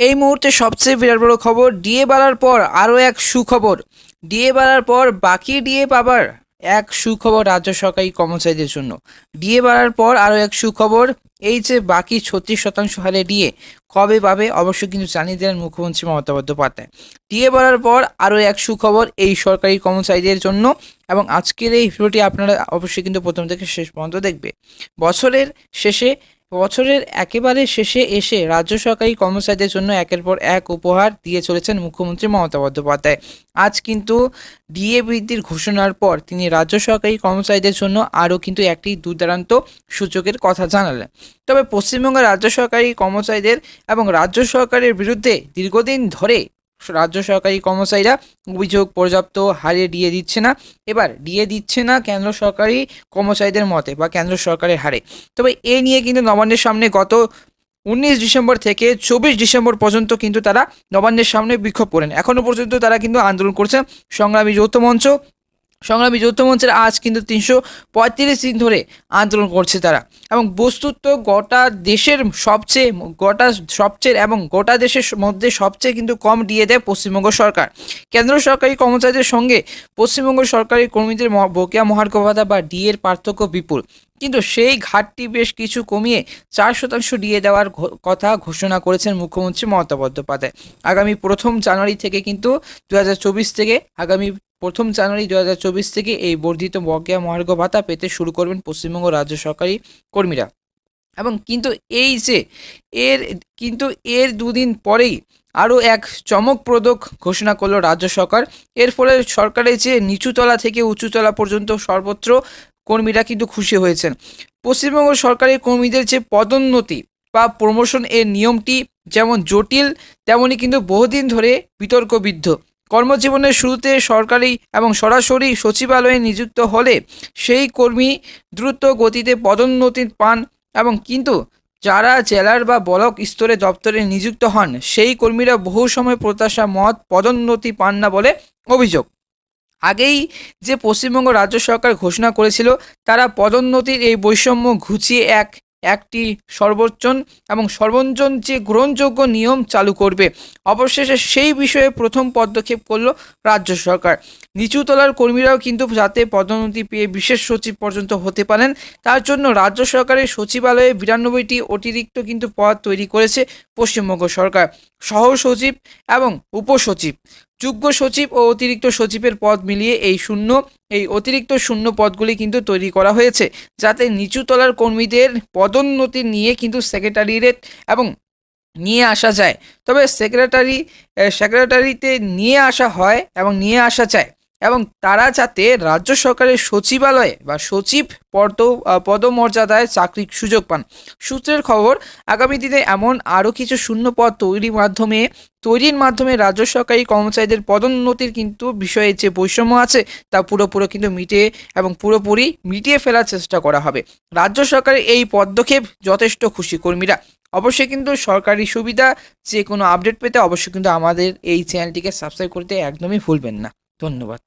এই মুহূর্তে সবচেয়ে বিরাট বড় খবর ডিএ বাড়ার পর আরও এক সুখবর। ডিএ বাড়ার পর বাকি ডিএ পাবার এক সুখবর রাজ্য সরকারি কর্মচারীদের জন্য। ডিএ বাড়ার পর আরও এক সুখবর, এই যে বাকি ছত্রিশ শতাংশ হারে ডিএ কবে পাবে অবশ্যই কিন্তু জানিয়ে দিলেন মুখ্যমন্ত্রী মমতা বন্দ্যোপাধ্যায়। ডিএ বাড়ার পর আরও এক সুখবর, এই সরকারি কর্মচারীদের জন্য এবং আজকের এই ভিডিওটি আপনারা অবশ্যই কিন্তু প্রথম থেকে শেষ পর্যন্ত দেখবে। বছরের শেষে বছরের একেবারে শেষে এসে রাজ্য সরকারি কর্মচারীদের জন্য একের পর এক উপহার দিয়ে চলেছেন মুখ্যমন্ত্রী মমতা বন্দ্যোপাধ্যায়। আজ কিন্তু ডিএ বৃদ্ধির ঘোষণার পর তিনি রাজ্য সরকারি কর্মচারীদের জন্য আরও কিন্তু একটি দুর্দান্ত সূচকের কথা জানালেন। তবে পশ্চিমবঙ্গের রাজ্য সরকারি কর্মচারীদের এবং রাজ্য সরকারের বিরুদ্ধে দীর্ঘদিন ধরে রাজ্য সরকারি কর্মচারীরা অভিযোগ পর্যাপ্ত হারে ডিএ দিচ্ছে না। এবার ডিএ দিচ্ছে না কেন্দ্র সরকারি কর্মচারীদের মতে বা কেন্দ্র সরকারের হারে। তবে এ নিয়ে কিন্তু নবান্নের সামনে গত উনিশ ডিসেম্বর থেকে চব্বিশ ডিসেম্বর পর্যন্ত কিন্তু তারা নবান্নের সামনে বিক্ষোভ করেন। এখনও পর্যন্ত তারা কিন্তু আন্দোলন করছে সংগ্রামী যৌথ মঞ্চ সংগ্রামী যৌথ মঞ্চের আজ কিন্তু তিনশো পঁয়ত্রিশ দিন ধরে আন্দোলন করছে তারা। এবং বস্তুত গোটা দেশের সবচেয়ে, গোটা সবচেয়ে এবং গোটা দেশের মধ্যে সবচেয়ে কিন্তু কম দিয়ে দেয় পশ্চিমবঙ্গ সরকার। কেন্দ্র সরকারি কর্মচারীদের সঙ্গে পশ্চিমবঙ্গ সরকারি কর্মীদের বকেয়া মহার্ঘ ভাতা বা ডিএর পার্থক্য বিপুল। কিন্তু সেই ঘাটটি বেশ কিছু কমিয়ে চার শতাংশ ডিএ দেওয়ার কথা ঘোষণা করেছেন মুখ্যমন্ত্রী মমতা বন্দ্যোপাধ্যায়। আগামী প্রথম জানুয়ারি থেকে কিন্তু দু হাজার চব্বিশ থেকে আগামী প্রথম জানুয়ারি দু হাজার চব্বিশ থেকে এই বর্ধিত বকেয়া মহার্ঘ ভাতা পেতে শুরু করবেন পশ্চিমবঙ্গ রাজ্য সরকারি কর্মীরা। এবং কিন্তু এই যে এর, কিন্তু এর দুদিন পরেই আরও এক চমকপ্রদক ঘোষণা করল রাজ্য সরকার। এর ফলে সরকারের যে নিচুতলা থেকে উঁচুতলা পর্যন্ত সর্বত্র কর্মীরা কিন্তু খুশি হয়েছেন। পশ্চিমবঙ্গ সরকারি কর্মীদের যে পদোন্নতি বা প্রমোশন এর নিয়মটি যেমন জটিল তেমনই কিন্তু বহুদিন ধরে বিতর্কবিদ্ধ। কর্মজীবনের শুরুতে সরকারি এবং সরাসরি সচিবালয়ে নিযুক্ত হলে সেই কর্মী দ্রুত গতিতে পদোন্নতি পান এবং কিন্তু যারা জেলার বা ব্লক স্তরে দপ্তরে নিযুক্ত হন, সেই কর্মীরা বহু সময় প্রত্যাশা মত পদোন্নতি পান না বলে অভিযোগ। আগেই যে পশ্চিমবঙ্গ রাজ্য সরকার ঘোষণা করেছিল, তারা পদোন্নতির এই বৈষম্য ঘুচিয়ে এক একটি সর্বোচ্চন এবং সর্বঞ্জন যে গ্রহণযোগ্য নিয়ম চালু করবে, অবশেষে সেই বিষয়ে প্রথম পদক্ষেপ করল রাজ্য সরকার। নিচুতলার কর্মীরাও কিন্তু যাতে পদোন্নতি পেয়ে বিশেষ সচিব পর্যন্ত হতে পারেন, তার জন্য রাজ্য সরকারের সচিবালয়ে বিরানব্বইটি অতিরিক্ত কিন্তু পদ তৈরি করেছে পশ্চিমবঙ্গ সরকার। সহ সচিব এবং উপসচিব। যুগ্ম সচিব ও অতিরিক্ত সচিবের পদ মিলিয়ে এই শূন্য, এই অতিরিক্ত শূন্য পদগুলি কিন্তু তৈরি করা হয়েছে, যাতে নিচু তলার কর্মীদের পদোন্নতি নিয়ে কিন্তু সেক্রেটারিরেট এবং নিয়ে আসা যায়। তবে সেক্রেটারি সেক্রেটারিতে নিয়ে আসা হয় এবং নিয়ে আসা যায়। এবং তারা যাতে রাজ্য সরকারের সচিবালয়ে বা সচিব পদ পদমর্যাদায় চাকরির সুযোগ পান। সূত্রের খবর, আগামী দিনে এমন আরও কিছু শূন্য পদ তৈরির মাধ্যমে তৈরির মাধ্যমে রাজ্য সরকারি কর্মচারীদের পদোন্নতির কিন্তু বিষয়ে যে বৈষম্য আছে, তা পুরোপুরো কিন্তু মিটিয়ে এবং পুরোপুরি মিটিয়ে ফেলার চেষ্টা করা হবে। রাজ্য সরকারের এই পদক্ষেপ যথেষ্ট খুশি কর্মীরা। অবশ্যই কিন্তু সরকারি সুবিধা, যে কোনো আপডেট পেতে অবশ্যই কিন্তু আমাদের এই চ্যানেলটিকে সাবস্ক্রাইব করতে একদমই ভুলবেন না। ধন্যবাদ।